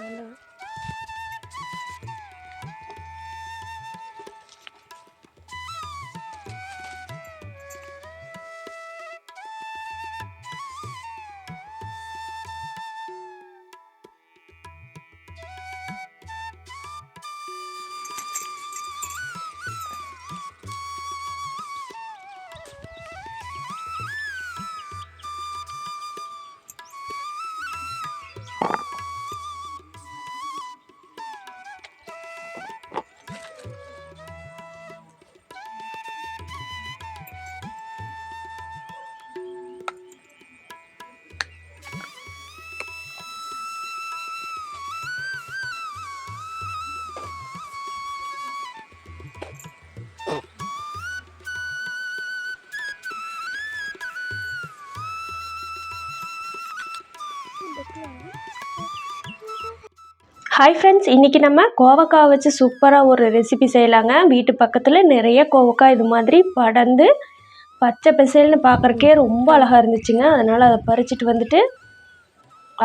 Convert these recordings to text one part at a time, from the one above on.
完了 hi friends இன்றைக்கி நம்ம கோவக்காய் வச்சு சூப்பராக ஒரு ரெசிபி செய்யலாங்க. வீட்டு பக்கத்தில் நிறைய கோவக்காய் இது மாதிரி படர்ந்து பச்சை பசேல்னு பார்க்குறக்கே ரொம்ப அழகாக இருந்துச்சுங்க. அதனால் அதை பறிச்சுட்டு வந்துட்டு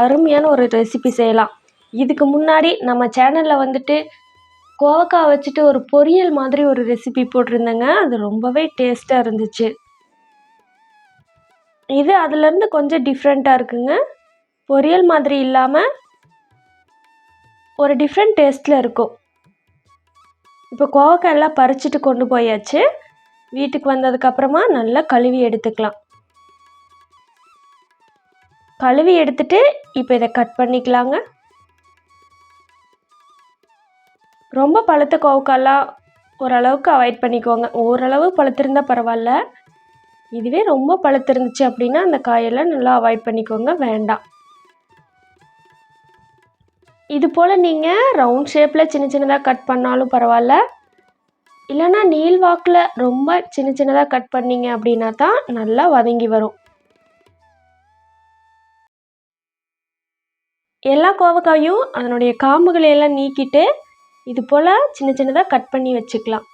அருமையான ஒரு ரெசிபி செய்யலாம். இதுக்கு முன்னாடி நம்ம சேனலில் வந்துட்டு கோவக்காய் வச்சுட்டு ஒரு பொரியல் மாதிரி ஒரு ரெசிபி போட்டிருந்தேங்க. அது ரொம்பவே டேஸ்ட்டாக இருந்துச்சு. இது அதுலேருந்து கொஞ்சம் டிஃப்ரெண்ட்டாக இருக்குங்க. பொரியல் மாதிரி இல்லாமல் ஒரு டிஃப்ரெண்ட் டேஸ்ட்டில் இருக்கும். இப்போ கோவக்காய் எல்லாம் பறிச்சுட்டு கொண்டு போயாச்சு. வீட்டுக்கு வந்ததுக்கப்புறமா நல்லா கழுவி எடுத்துக்கலாம். கழுவி எடுத்துட்டு இப்போ இதை கட் பண்ணிக்கலாங்க. ரொம்ப பழுத்த கோவக்காயெல்லாம் ஓரளவுக்கு அவாய்ட் பண்ணிக்கோங்க. ஓரளவு பழுத்திருந்தால் பரவாயில்ல. இதுவே ரொம்ப பழுத்திருந்துச்சு அப்படின்னா அந்த காயெல்லாம் நல்லா அவாய்ட் பண்ணிக்கோங்க. வேண்டாம். இது போல் நீங்கள் ரவுண்ட் ஷேப்பில் சின்ன சின்னதாக கட் பண்ணாலும் பரவாயில்ல. இல்லைன்னா நீள் வாக்கில் ரொம்ப சின்ன சின்னதாக கட் பண்ணீங்க அப்படின்னா தான் நல்லா வதங்கி வரும். எல்லா கோவக்காயும் அதனுடைய காம்புகளை எல்லாம் நீக்கிட்டு இது போல் சின்ன சின்னதாக கட் பண்ணி வச்சுக்கலாம்.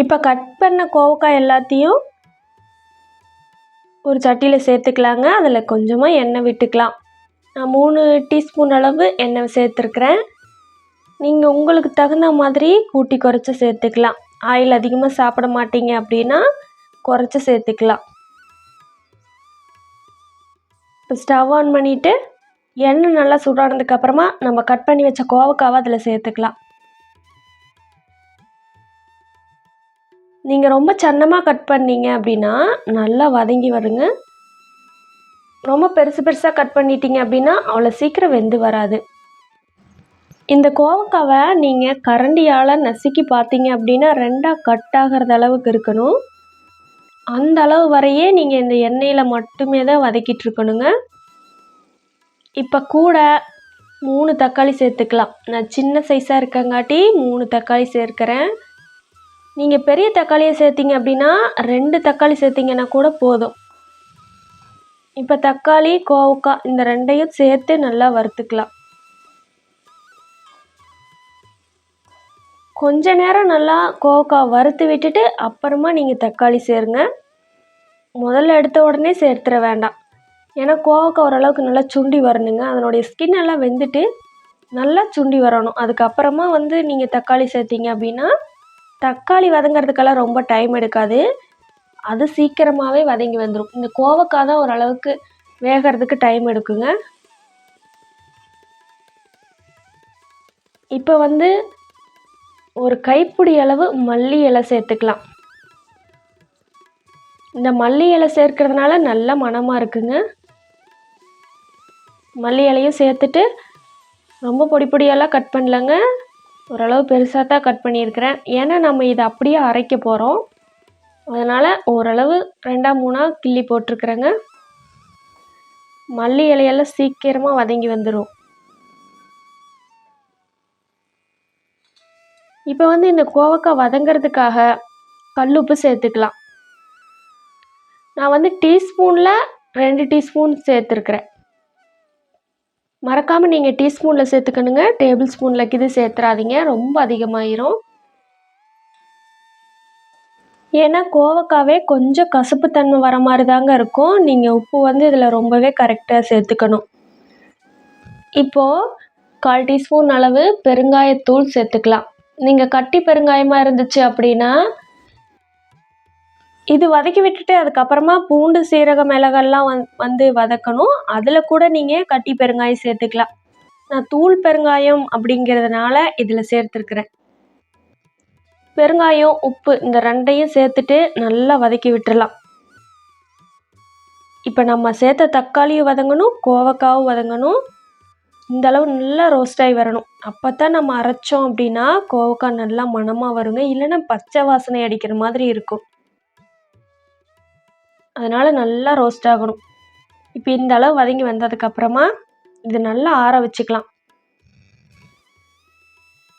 இப்போ கட் பண்ண கோவக்காய் எல்லாத்தையும் ஒரு சட்டியில் சேர்த்துக்கலாங்க. அதில் கொஞ்சமாக எண்ணெய் விட்டுக்கலாம். நான் மூணு டீஸ்பூன் அளவு எண்ணெய் சேர்த்துருக்குறேன். நீங்கள் உங்களுக்கு தகுந்த மாதிரி கூட்டி குறைச்சி சேர்த்துக்கலாம். ஆயில் அதிகமாக சாப்பிட மாட்டீங்க அப்படின்னா குறைச்சி சேர்த்துக்கலாம். இப்போ ஸ்டவ் ஆன் பண்ணிவிட்டு எண்ணெய் நல்லா சூடானதுக்கப்புறமா நம்ம கட் பண்ணி வச்ச கோவக்காவை அதில் சேர்த்துக்கலாம். நீங்கள் ரொம்ப சன்னமாக கட் பண்ணீங்க அப்படின்னா நல்லா வதங்கி வருங்க. ரொம்ப பெருசு பெருசாக கட் பண்ணிட்டீங்க அப்படின்னா அவ்வளோ சீக்கிரம் வெந்து வராது. இந்த கோவக்காவை நீங்கள் கரண்டியால் நசுக்கி பார்த்தீங்க அப்படின்னா ரெண்டாக கட் ஆகிறது அளவுக்கு இருக்கணும். அந்த அளவு வரையே நீங்கள் இந்த எண்ணெயில் மட்டுமே தான் வதக்கிட்டு இருக்கணுங்க. இப்போ கூட மூணு தக்காளி சேர்த்துக்கலாம். நான் சின்ன சைஸாக இருக்கங்காட்டி மூணு தக்காளி சேர்க்குறேன். நீங்கள் பெரிய தக்காளியை சேர்த்திங்க அப்படின்னா ரெண்டு தக்காளி சேர்த்திங்கன்னா கூட போதும். இப்போ தக்காளி கோவக்காய் இந்த ரெண்டையும் சேர்த்து நல்லா வறுத்துக்கலாம். கொஞ்ச நேரம் நல்லா கோவக்காய் வறுத்து விட்டுட்டு அப்புறமா நீங்கள் தக்காளி சேருங்க. முதல்ல எடுத்த உடனே சேர்த்துற வேண்டாம். ஏன்னா கோவக்காய் ஓரளவுக்கு நல்லா சுண்டி வரணுங்க. அதனுடைய ஸ்கின் எல்லாம் வெந்துட்டு நல்லா சுண்டி வரணும். அதுக்கப்புறமா வந்து நீங்கள் தக்காளி சேர்த்திங்க அப்படின்னா தக்காளி வதங்கிறதுக்கெல்லாம் ரொம்ப டைம் எடுக்காது. அது சீக்கிரமாகவே வதங்கி வந்துடும் இந்த கோவக்காய் தான் ஓரளவுக்கு வேகிறதுக்கு டைம் எடுக்குங்க. இப்போ வந்து ஒரு கைப்பிடி அளவு மல்லி இலை சேர்த்துக்கலாம். இந்த மல்லி இலை சேர்க்கறதுனால நல்ல மணமாக இருக்குங்க. மல்லி இலையும் சேர்த்துட்டு ரொம்ப பொடி பொடியெல்லாம் கட் பண்ணலங்க. ஓரளவு பெருசாக தான் கட் பண்ணியிருக்கிறேன். ஏன்னா நம்ம இதை அப்படியே அரைக்க போகிறோம் அதனால் ஓரளவு ரெண்டாக மூணாக கிள்ளி போட்டிருக்குறேங்க. மல்லி இலையெல்லாம் சீக்கிரமாக வதங்கி வந்துடும் இப்போ வந்து இந்த கோவக்காய் வதங்கிறதுக்காக கல்லுப்பு சேர்த்துக்கலாம். நான் வந்து டீஸ்பூனில் ரெண்டு டீஸ்பூன் சேர்த்துருக்குறேன். மறக்காமல் நீங்கள் டீஸ்பூனில் சேர்த்துக்கணுங்க. டேபிள் ஸ்பூனில் இது சேர்த்துறாதீங்க. ரொம்ப அதிகமாயிரும். ஏன்னா கோவக்காவே கொஞ்சம் கசப்புத்தன்மை வர மாதிரி தாங்க இருக்கும். நீங்கள் உப்பு வந்து இதில் ரொம்பவே கரெக்டாக சேர்த்துக்கணும். இப்போது கால் டீஸ்பூன் அளவு பெருங்காயத்தூள் சேர்த்துக்கலாம். நீங்கள் கட்டி பெருங்காயமாக இருந்துச்சு அப்படின்னா இது வதக்கி விட்டுட்டு அதுக்கப்புறமா பூண்டு சீரகம் மிளகெல்லாம் வந் வந்து வதக்கணும். அதில் கூட நீங்கள் கட்டி பெருங்காயம் சேர்த்துக்கலாம். நான் தூள் பெருங்காயம் அப்படிங்கிறதுனால இதில் சேர்த்துருக்குறேன். பெருங்காயம் உப்பு இந்த ரெண்டையும் சேர்த்துட்டு நல்லா வதக்கி விட்டுறலாம். இப்போ நம்ம சேர்த்த தக்காளியும் வதங்கணும் கோவக்காவும் வதங்கணும். இந்த அளவு நல்லா ரோஸ்டாகி வரணும். அப்போ தான் நம்ம அரைச்சோம் அப்படின்னா கோவக்காய் நல்லா மணமாக வருங்க. இல்லைன்னா பச்சை வாசனை அடிக்கிற மாதிரி இருக்கும். அதனால் நல்லா ரோஸ்ட் ஆகணும். இப்போ இந்த அளவு வதங்கி வந்ததுக்கப்புறமா இது நல்லா ஆற வச்சுக்கலாம்.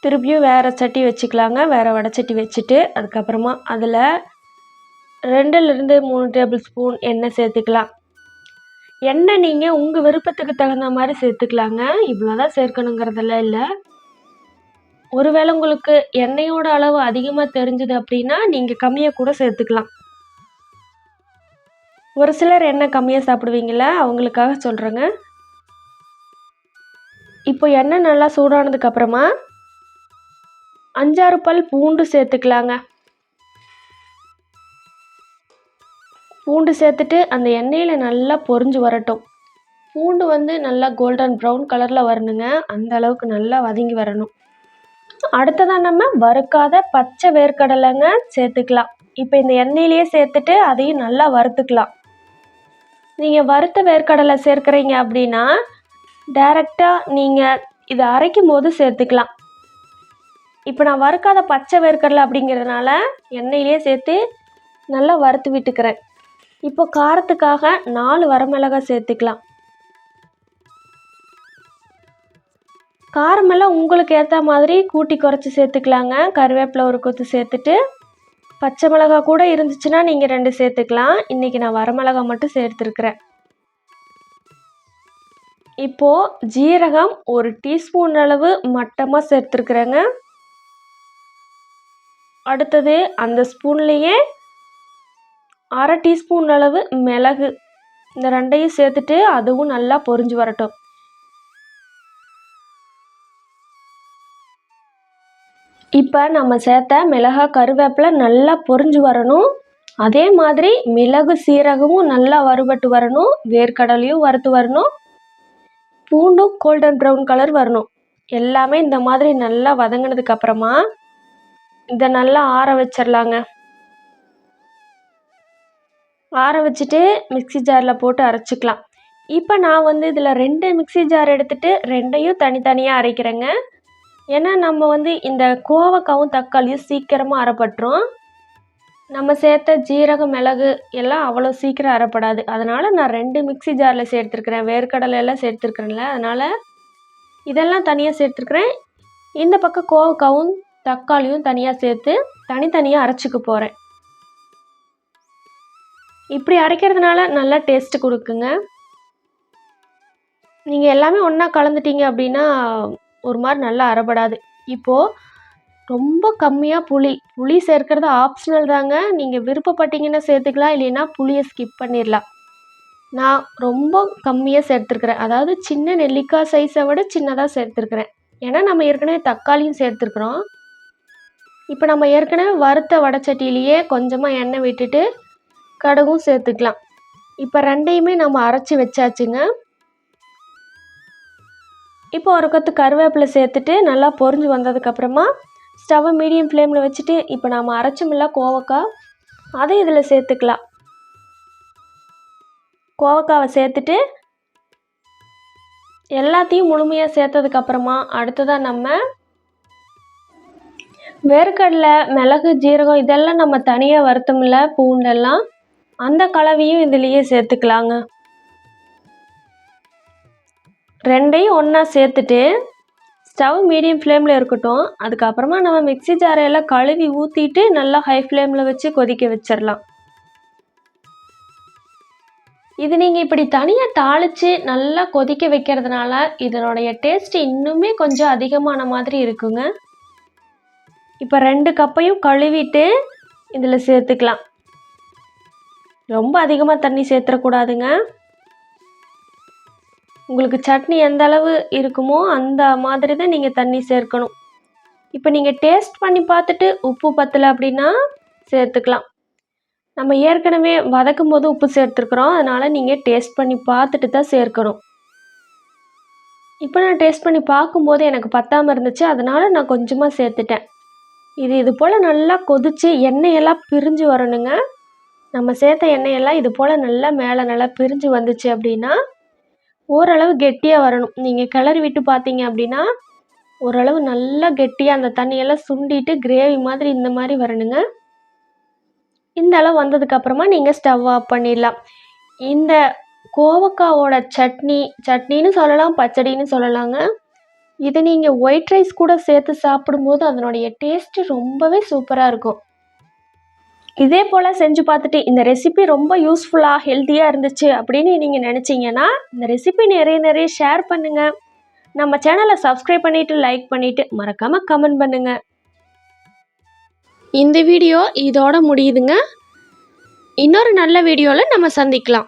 திருப்பியும் வேறு சட்டி வச்சுக்கலாங்க. வேறு வடச்சட்டி வச்சுட்டு அதுக்கப்புறமா அதில் ரெண்டுலேருந்து மூணு டேபிள் ஸ்பூன் எண்ணெய் சேர்த்துக்கலாம். எண்ணெய் நீங்கள் உங்கள் விருப்பத்துக்கு தகுந்த மாதிரி சேர்த்துக்கலாங்க. இவ்வளோ தான் சேர்க்கணுங்கிறதெல்லாம் இல்லை. ஒருவேளை உங்களுக்கு எண்ணெயோட அளவு அதிகமாக தெரிஞ்சுது அப்படின்னா நீங்கள் கம்மியாக கூட சேர்த்துக்கலாம். ஒரு சிலர் எண்ணெய் கம்மியாக சாப்பிடுவீங்களா அவங்களுக்காக சொல்கிறேங்க இப்போ எண்ணெய் நல்லா சூடானதுக்கப்புறமா அஞ்சாறு பல் பூண்டு சேர்த்துக்கலாங்க. பூண்டு சேர்த்துட்டு அந்த எண்ணெயில் நல்லா பொரிஞ்சு வரட்டும். பூண்டு வந்து நல்லா கோல்டன் ப்ரௌன் கலரில் வரணுங்க. அந்த அளவுக்கு நல்லா வதங்கி வரணும். அடுத்ததாக நம்ம வறுக்காத பச்சை வேர்க்கடலைங்க சேர்த்துக்கலாம். இப்போ இந்த எண்ணெயிலேயே சேர்த்துட்டு அதையும் நல்லா வறுத்துக்கலாம். நீங்கள் வறுத்த வேர்க்கடலை சேர்க்குறீங்க அப்படின்னா டைரெக்டாக நீங்கள் இதை அரைக்கும் போது சேர்த்துக்கலாம். இப்போ நான் வறுக்காத பச்சை வேர்க்கடலை அப்படிங்கிறதுனால எண்ணெயிலே சேர்த்து நல்லா வறுத்து விட்டுக்கிறேன். இப்போ காரத்துக்காக நாலு வரமிளகாய் சேர்த்துக்கலாம். காரமெல்லாம் உங்களுக்கு ஏற்ற மாதிரி கூட்டி குறைச்சி சேர்த்துக்கலாங்க. கருவேப்பிலை ஒரு கொத்து சேர்த்துட்டு பச்சை மிளகா கூட இருந்துச்சுன்னா நீங்கள் ரெண்டு சேர்த்துக்கலாம். இன்றைக்கி நான் வரமிளகா மட்டும் சேர்த்துருக்குறேன். இப்போது ஜீரகம் ஒரு டீஸ்பூன் அளவு மட்டமாக சேர்த்துருக்குறேங்க. அடுத்தது அந்த ஸ்பூன்லேயே அரை டீஸ்பூன் அளவு மிளகு. இந்த ரெண்டையும் சேர்த்துட்டு அதுவும் நல்லா பொரிஞ்சு வரட்டும். இப்போ நம்ம சேர்த்த மிளகா கருவேப்பிலை நல்லா பொரிஞ்சு வரணும். அதே மாதிரி மிளகு சீரகமும் நல்லா வறுபட்டு வரணும். வேர்க்கடலையும் வறுத்து வரணும். பூண்டும் கோல்டன் ப்ரௌன் கலர் வரணும். எல்லாமே இந்த மாதிரி நல்லா வதங்கினதுக்கு அப்புறமா இதை நல்லா ஆற வச்சிடலாங்க ஆற வச்சுட்டு மிக்சி ஜாரில் போட்டு அரைச்சிக்கலாம். இப்போ நான் வந்து இதில் ரெண்டு மிக்சி ஜார் எடுத்துகிட்டு ரெண்டையும் தனித்தனியாக அரைக்கிறேங்க. ஏன்னா நம்ம வந்து இந்த கோவக்காவும் தக்காளியும் சீக்கிரமாக அரைப்பட்டுரும் நம்ம சேர்த்த ஜீரகம் மிளகு எல்லாம் அவ்வளோ சீக்கிரம் அரைப்படாது அதனால் நான் ரெண்டு மிக்சி ஜாரில் சேர்த்துருக்குறேன். வேர்க்கடலை எல்லாம் சேர்த்துருக்குறேன்ல அதனால் இதெல்லாம் தனியாக சேர்த்துருக்குறேன். இந்த பக்கம் கோவக்காவும் தக்காளியும் தனியாக சேர்த்து தனித்தனியாக அரைச்சிக்க போகிறேன் இப்படி அரைக்கிறதுனால நல்லா டேஸ்ட்டு கொடுக்குங்க. நீங்கள் எல்லாமே ஒன்றா கலந்துட்டீங்க அப்படின்னா ஒரு மாதிரி நல்லா அறப்படாது. இப்போது ரொம்ப கம்மியாக புளி. புளி சேர்க்கறது ஆப்ஷனல் தாங்க. நீங்கள் விருப்பப்பட்டீங்கன்னா சேர்த்துக்கலாம். இல்லைன்னா புளியை ஸ்கிப் பண்ணிடலாம் நான் ரொம்ப கம்மியாக சேர்த்துருக்குறேன். அதாவது சின்ன நெல்லிக்காய் சைஸை விட சின்னதாக சேர்த்துருக்குறேன். ஏன்னா நம்ம ஏற்கனவே தக்காளியும் சேர்த்துருக்குறோம். இப்போ நம்ம ஏற்கனவே வறுத்த வடைச்சட்டிலேயே கொஞ்சமாக எண்ணெய் விட்டுட்டு கடுகும் சேர்த்துக்கலாம். இப்போ ரெண்டையுமே நம்ம அரைச்சி வச்சாச்சுங்க. இப்போ ஒரு கொத்து கருவேப்பிலை சேர்த்துட்டு நல்லா பொரிஞ்சு வந்ததுக்கப்புறமா ஸ்டவ்வை மீடியம் ஃப்ளேமில் வச்சுட்டு இப்போ நாம் அரைச்சமில்ல கோவக்காய் அதை இதில் சேர்த்துக்கலாம். கோவக்காவை சேர்த்துட்டு எல்லாத்தையும் முழுமையாக சேர்த்ததுக்கப்புறமா அடுத்ததாக நம்ம வேர்க்கடலை மிளகு ஜீரகம் இதெல்லாம் நம்ம தனியாக வருத்தமில்ல பூண்டெல்லாம் அந்த கலவையும் இதுலேயே சேர்த்துக்கலாங்க. ரெண்டையும் ஒன்றா சேர்த்துட்டு ஸ்டவ் மீடியம் ஃப்ளேமில் இருக்கட்டும். அதுக்கப்புறமா நம்ம மிக்ஸி ஜாரையெல்லாம் கழுவி ஊற்றிட்டு நல்லா ஹை ஃப்ளேமில் வச்சு கொதிக்க வச்சிடலாம். இது நீங்கள் இப்படி தனியாக தாளித்து நல்லா கொதிக்க வைக்கிறதுனால இதனுடைய டேஸ்ட் இன்னுமே கொஞ்சம் அதிகமான மாதிரி இருக்குங்க. இப்போ ரெண்டு கப்பையும் கழுவிட்டு இதில் சேர்த்துக்கலாம். ரொம்ப அதிகமாக தண்ணி சேர்த்துடக்கூடாதுங்க உங்களுக்கு சட்னி எந்த அளவு இருக்குமோ அந்த மாதிரி தான் நீங்கள் தண்ணி சேர்க்கணும். இப்போ நீங்கள் டேஸ்ட் பண்ணி பார்த்துட்டு உப்பு பத்தலை அப்படின்னா சேர்த்துக்கலாம். நம்ம ஏற்கனவே வதக்கும் போது உப்பு சேர்த்துருக்குறோம். அதனால் நீங்கள் டேஸ்ட் பண்ணி பார்த்துட்டு தான் சேர்க்கணும். இப்போ நான் டேஸ்ட் பண்ணி பார்க்கும்போது எனக்கு பத்தாமல் இருந்துச்சு. அதனால் நான் கொஞ்சமாக சேர்த்துட்டேன். இது இது போல் நல்லா கொதித்து எண்ணெயெல்லாம் பிரிஞ்சு வரணுங்க. நம்ம சேர்த்த எண்ணெயெல்லாம் இது போல் நல்லா மேலே நல்லா பிரிஞ்சு வந்துச்சு அப்படின்னா ஓரளவு கெட்டியாக வரணும். நீங்கள் கிளறி விட்டு பார்த்தீங்க அப்படின்னா ஓரளவு நல்லா கெட்டியாக அந்த தண்ணியெல்லாம் சுண்டிட்டு கிரேவி மாதிரி இந்த மாதிரி வரணுங்க. இந்த அளவு வந்ததுக்கப்புறமா நீங்கள் ஸ்டவ் ஆஃப் பண்ணிடலாம். இந்த கோவக்காவோட சட்னி சட்னின்னு சொல்லலாம் பச்சடின்னு சொல்லலாங்க. இது நீங்கள் ஒயிட் ரைஸ் கூட சேர்த்து சாப்பிடும்போது அதனுடைய டேஸ்ட்டு ரொம்பவே சூப்பராக இருக்கும். இதே போல் செஞ்சு பார்த்துட்டு இந்த ரெசிபி ரொம்ப யூஸ்ஃபுல்லாக ஹெல்த்தியாக இருந்துச்சு அப்படின்னு நீங்கள் நினச்சிங்கன்னா இந்த ரெசிபி நிறைய நிறைய ஷேர் பண்ணுங்கள் நம்ம சேனலை சப்ஸ்கிரைப் பண்ணிவிட்டு லைக் பண்ணிவிட்டு மறக்காமல் கமெண்ட் பண்ணுங்கள் இந்த வீடியோ இதோட முடியுதுங்க. இன்னொரு நல்ல வீடியோவில் நம்ம சந்திக்கலாம்.